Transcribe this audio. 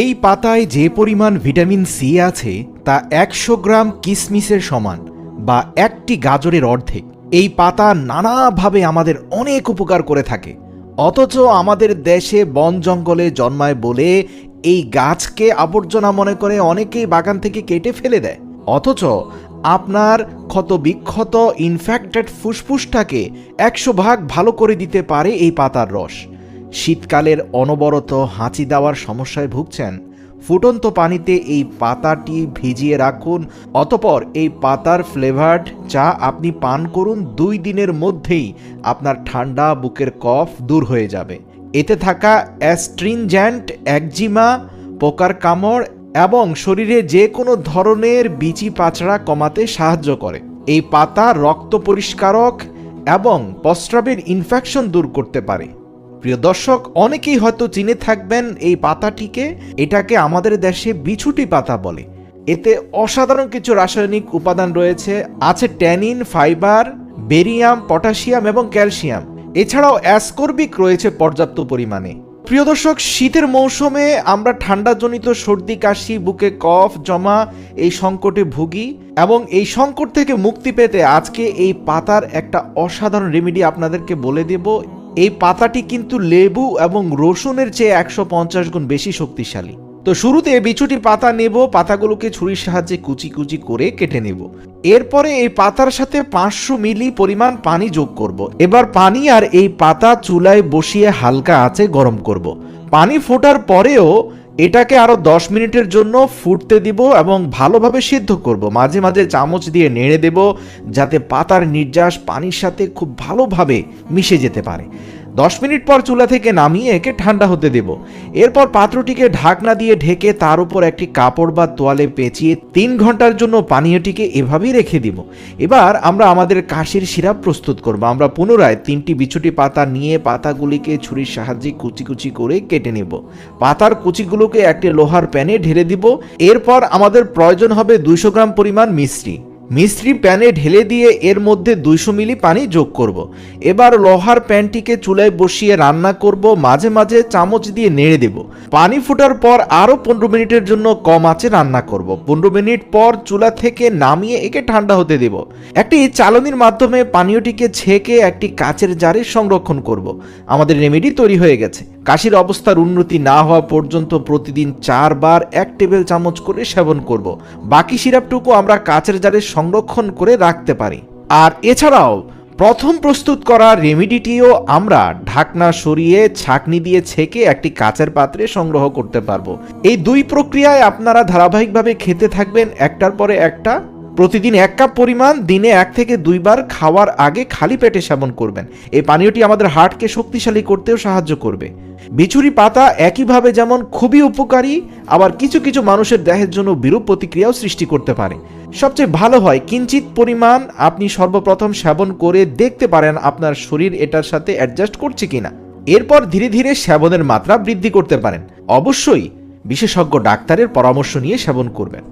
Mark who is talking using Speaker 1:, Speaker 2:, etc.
Speaker 1: এই পাতায় যে পরিমাণ ভিটামিন সি আছে, তা একশো গ্রাম কিসমিসের সমান বা একটি গাজরের অর্ধেক। এই পাতা নানাভাবে আমাদের অনেক উপকার করে থাকে। অথচ আমাদের দেশে বন জঙ্গলে জন্মায় বলে এই গাছকে আবর্জনা মনে করে অনেকেই বাগান থেকে কেটে ফেলে দেয়। অথচ আপনার ক্ষত বিক্ষত ইনফেক্টেড ফুসফুসটাকে একশো ভাগ ভালো করে দিতে পারে এই পাতার রস। শীতকালের অনবরত হাঁচি দেওয়ার সমস্যায় ভুগছেন। ফুটন্ত পানিতে এই পাতাটি ভিজিয়ে রাখুন। অতপর এই পাতার ফ্লেভার্ড চা আপনি পান করুন দুই দিনের মধ্যেই আপনার ঠান্ডা বুকের কফ দূর হয়ে যাবে। এতে থাকা অ্যাস্ট্রিনজ্যান্ট, একজিমা, পোকার কামড় এবং শরীরে যে কোনো ধরনের বিচি পাচড়া কমাতে সাহায্য করে। এই পাতা রক্ত পরিষ্কারক এবং প্রস্রাবের ইনফেকশন দূর করতে পারে। প্রিয় দর্শক, অনেকেই হয়তো চিনে থাকবেন এই পাতাটিকে, এটাকে আমাদের দেশে বিছুটি পাতা বলে। এতে অসাধারণ কিছু রাসায়নিক উপাদান রয়েছে, আছে ট্যানিন, ফাইবার, বেরিয়াম, পটাশিয়াম এবং ক্যালসিয়াম। এছাড়াও অ্যাসকর্বিক রয়েছে পর্যাপ্ত পরিমাণে। প্রিয় দর্শক, শীতের মৌসুমে আমরা ঠান্ডাজনিত সর্দি, কাশি, বুকে কফ, জমা, এই সংকটে ভুগি এবং এই সংকট থেকে মুক্তি পেতে আজকে এই পাতার একটা অসাধারণ রেমেডি আপনাদেরকে বলে দেব। এই পাতাটি কিন্তু লেবু এবং রসুনের চেয়ে একশো পঞ্চাশ গুণ বেশি শক্তিশালী তো শুরুতে বিছুটি পাতা নেব, পাতাগুলোকে ছুরির সাহায্যে কুচি কুচি করে কেটে নেব এরপরে এই পাতার সাথে পাঁচশো মিলি পরিমাণ পানি যোগ করব। এবার পানি আর এই পাতা চুলায় বসিয়ে হালকা আছে গরম করব। পানি ফোটার পরেও এটাকে আরও দশ মিনিটের জন্য ফুটতে দিব এবং ভালোভাবে সিদ্ধ করব। মাঝে মাঝে চামচ দিয়ে নেড়ে দেব যাতে পাতার নির্যাস পানির সাথে খুব ভালোভাবে মিশে যেতে পারে। দশ মিনিট পর চুলা থেকে নামিয়ে একে ঠান্ডা হতে দেব। এরপর পাত্রটিকে ঢাকনা দিয়ে ঢেকে তার উপর একটি কাপড় বা তোয়ালে পেঁচিয়ে তিন ঘণ্টার জন্য পানীয়টিকে এভাবেই রেখে দিব। এবার আমরা আমাদের কাশির সিরাপ প্রস্তুত করব। আমরা পুনরায় তিনটি বিছুটি পাতা নিয়ে পাতাগুলিকে ছুরির সাহায্যে কুচি কুচি করে কেটে নেব। পাতার কুচিগুলোকে একটি লোহার প্যানে ঢেলে দিব। এরপর আমাদের প্রয়োজন হবে দুইশো গ্রাম পরিমাণ মিশ্রি। মিশ্রি প্যানে ঢেলে দিয়ে এর মধ্যে দুইশো মিলি পানি যোগ করব। এবার লোহার প্যানটিকে চুলায় বসিয়ে রান্না করব, মাঝে মাঝে চামচ দিয়ে নেড়ে দেব। পানি ফোটার পর আরও পনেরো মিনিটের জন্য কম আঁচে রান্না করব। পনেরো মিনিট পর চুলা থেকে নামিয়ে একে ঠান্ডা হতে দেব। একটি চালনির মাধ্যমে পানীয়টিকে ছেঁকে একটি কাচের জারে সংরক্ষণ করব। আমাদের রেমেডি তৈরি হয়ে গেছে। কাশির অবস্থার উন্নতি না হওয়া পর্যন্ত প্রতিদিন চারবার এক টেবিল চামচ করে সেবন করব। বাকি সিরাপটুকু আমরা কাচের জারে সংরক্ষণ করে রাখতে পারি। আর এছাড়াও, প্রথম প্রস্তুত করা রেমিডিটিও আমরা ঢাকনা সরিয়ে ছাকনি দিয়ে ছেঁকে একটি কাচের পাত্রে সংগ্রহ করতে পারব। এই দুই প্রক্রিয়ায় আপনারা ধারাবাহিকভাবে খেতে থাকবেন, একটার পরে একটা প্রতিদিন এক কাপ পরিমাণ, দিনে এক থেকে দুইবার খাওয়ার আগে খালি পেটে সেবন করবেন। এই পানীয়টি আমাদের হার্টকে শক্তিশালী করতেও সাহায্য করবে। বিছুরি পাতা একইভাবে যেমন খুবই উপকারী, আবার কিছু কিছু মানুষের দেহের জন্য বিরূপ প্রতিক্রিয়াও সৃষ্টি করতে পারে। সবচেয়ে ভালো হয় কিঞ্চিত পরিমাণ আপনি সর্বপ্রথম সেবন করে দেখতে পারেন আপনার শরীর এটার সাথে অ্যাডজাস্ট করছে কিনা। এরপর ধীরে ধীরে সেবনের মাত্রা বৃদ্ধি করতে পারেন। অবশ্যই বিশেষজ্ঞ ডাক্তারের পরামর্শ নিয়ে সেবন করবেন।